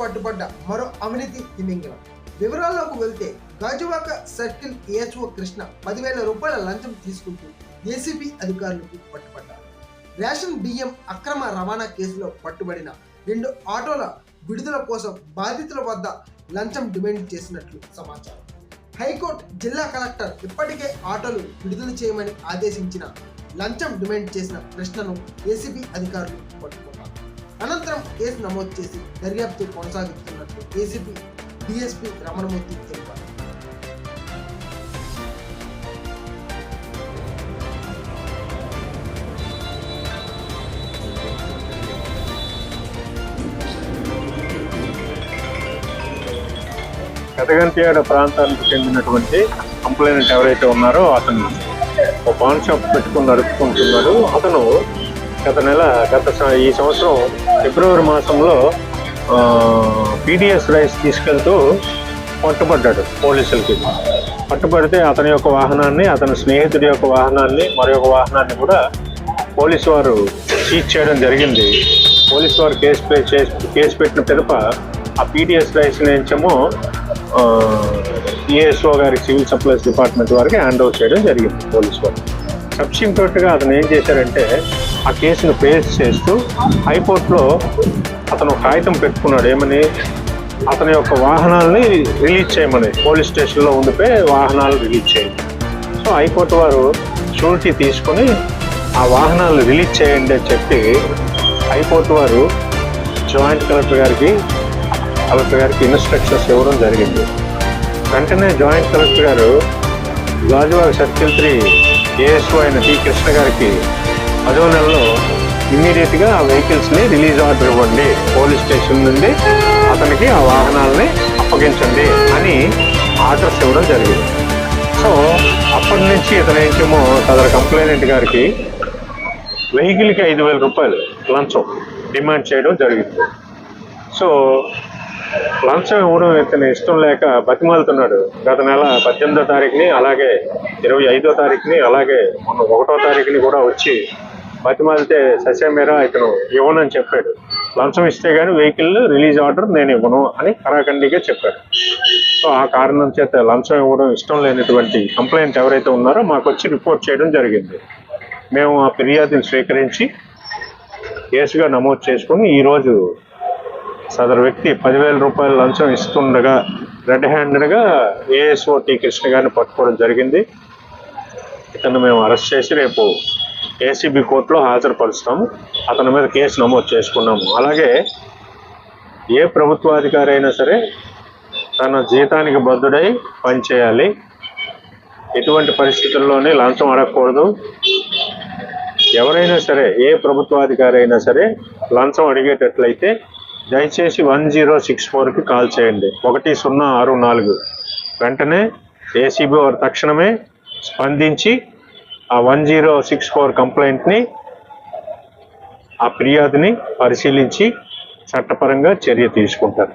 పట్టుబడ్డ మరో అవినీతి తిమింగలం వివరాల్లోకి వెళ్తే గాజువాక సర్కిల్ ఏహెచ్ఓ కృష్ణ పదివేల రూపాయల లంచం తీసుకుంటూ ఏసీబీ అధికారులకు పట్టుబడ్డారు రేషన్ బియ్యం అక్రమ రవాణా కేసులో పట్టుబడిన రెండు ఆటోల విడుదల కోసం బాధితుల వద్ద లంచం డిమాండ్ చేసినట్లు సమాచారం. హైకోర్టు జిల్లా కలెక్టర్ ఇప్పటికే ఆటోలు విడుదల చేయమని ఆదేశించిన లంచం డిమాండ్ చేసిన కృష్ణను ఏసీబీ అధికారులు పట్టుకున్నారు. అనంతరం కేసు నమోదు చేసి దర్యాప్తు కొనసాగిస్తున్నట్లు ఏసీపీ డిఎస్పీ రమణమూర్తి తెలిపారు. పెదగంతియాడ ప్రాంతానికి చెందినటువంటి కంప్లైంట్ ఎవరైతే ఉన్నారో అతను ఒక పాన్ షాప్ పెట్టుకుని నడుపుకుంటున్నాడు. అతను గత నెల గత ఈ సంవత్సరం ఫిబ్రవరి మాసంలో పీడిఎస్ రైస్ తీసుకెళ్తూ పట్టుబడ్డాడు పోలీసులకి. పట్టుబడితే అతని యొక్క వాహనాన్ని అతని స్నేహితుడి యొక్క వాహనాన్ని మరి వాహనాన్ని కూడా పోలీసు వారు సీజ్ చేయడం జరిగింది. పోలీసు వారు కేసు పే చేసి కేసు పెట్టిన పిదప ఆ పీడిఎస్ రైస్ నుంచేమో ఈఎస్ఓ గారి సివిల్ సప్లైస్ డిపార్ట్మెంట్ వారికి హ్యాండ్ ఓవర్ చేయడం జరిగింది పోలీసు వారు. సబ్సిక్వెంట్గా అతను ఏం చేశారంటే ఆ కేసును ఫేస్ చేస్తూ హైకోర్టులో అతను ఒక కాగితం పెట్టుకున్నాడు. ఏమని? అతని యొక్క వాహనాలని రిలీజ్ చేయమని. పోలీస్ స్టేషన్లో ఉండిపోయి వాహనాలు రిలీజ్ చేయండి సో హైకోర్టు వారు షూరిటీ తీసుకొని ఆ వాహనాలు రిలీజ్ చేయండి అని చెప్పి హైకోర్టు వారు జాయింట్ కలెక్టర్ గారికి కలెక్టర్ గారికి ఇన్స్ట్రక్షన్స్ ఇవ్వడం జరిగింది. వెంటనే జాయింట్ కలెక్టర్ గారు గాజువాక సర్కిల్ త్రీ ఏఎస్ఓ అయిన టి కృష్ణ గారికి పదో నెలలో ఇమ్మీడియట్గా ఆ వెహికల్స్ని రిలీజ్ ఆర్డర్ ఇవ్వండి. పోలీస్ స్టేషన్ నుండి అతనికి ఆ వాహనాలని అప్పగించండి అని ఆర్డర్స్ ఇవ్వడం జరిగింది. సో అప్పటి నుంచి ఇతను ఏంచేమో సదరు కంప్లైనెంట్ గారికి వెహికల్కి ఐదు వేల రూపాయలు లంచం డిమాండ్ చేయడం జరిగింది. సో లంచం ఇవ్వడం ఇతను ఇష్టం లేక బతిమాలుతున్నాడు. గత నెల పద్దెనిమిదో తారీఖుని అలాగే ఇరవై ఐదో తారీఖుని అలాగే మొన్న ఒకటో తారీఖుని కూడా వచ్చి బతిమాలితే ససేమేరా ఇతను ఇవ్వనని చెప్పాడు. లంచం ఇస్తే కానీ వెహికల్ రిలీజ్ ఆర్డర్ నేను ఇవ్వను అని కరాఖండిగా చెప్పాడు. సో ఆ కారణం చేత లంచం ఇవ్వడం ఇష్టం లేనటువంటి కంప్లైంట్ ఎవరైతే ఉన్నారో మాకు వచ్చి రిపోర్ట్ చేయడం జరిగింది. మేము ఆ ఫిర్యాదుని స్వీకరించి కేసుగా నమోదు చేసుకుని ఈరోజు సదరు వ్యక్తి పదివేల రూపాయల లంచం ఇస్తుండగా రెడ్ హ్యాండెడ్గా ఏఎస్ఓ టీ కృష్ణ గారిని పట్టుకోవడం జరిగింది. ఇతను మేము అరెస్ట్ చేసి రేపు ఏసీబీ కోర్టులో హాజరుపరుస్తాము. అతని మీద కేసు నమోదు చేసుకున్నాము. అలాగే ఏ ప్రభుత్వాధికారి అయినా సరే తన జీతానికి బద్దుడై పనిచేయాలి. ఎటువంటి పరిస్థితుల్లోనే లంచం అడగకూడదు. ఎవరైనా సరే ఏ ప్రభుత్వాధికారి అయినా సరే లంచం అడిగేటట్లయితే దయచేసి వన్ జీరో సిక్స్ ఫోర్కి కాల్ చేయండి. ఒకటి సున్నా ఆరు నాలుగు. వెంటనే ఏసీబీ వారు తక్షణమే స్పందించి ఆ వన్ జీరో సిక్స్ ఫోర్ కంప్లైంట్ని ఆ ఫిర్యాదుని పరిశీలించి చట్టపరంగా చర్య తీసుకుంటారు.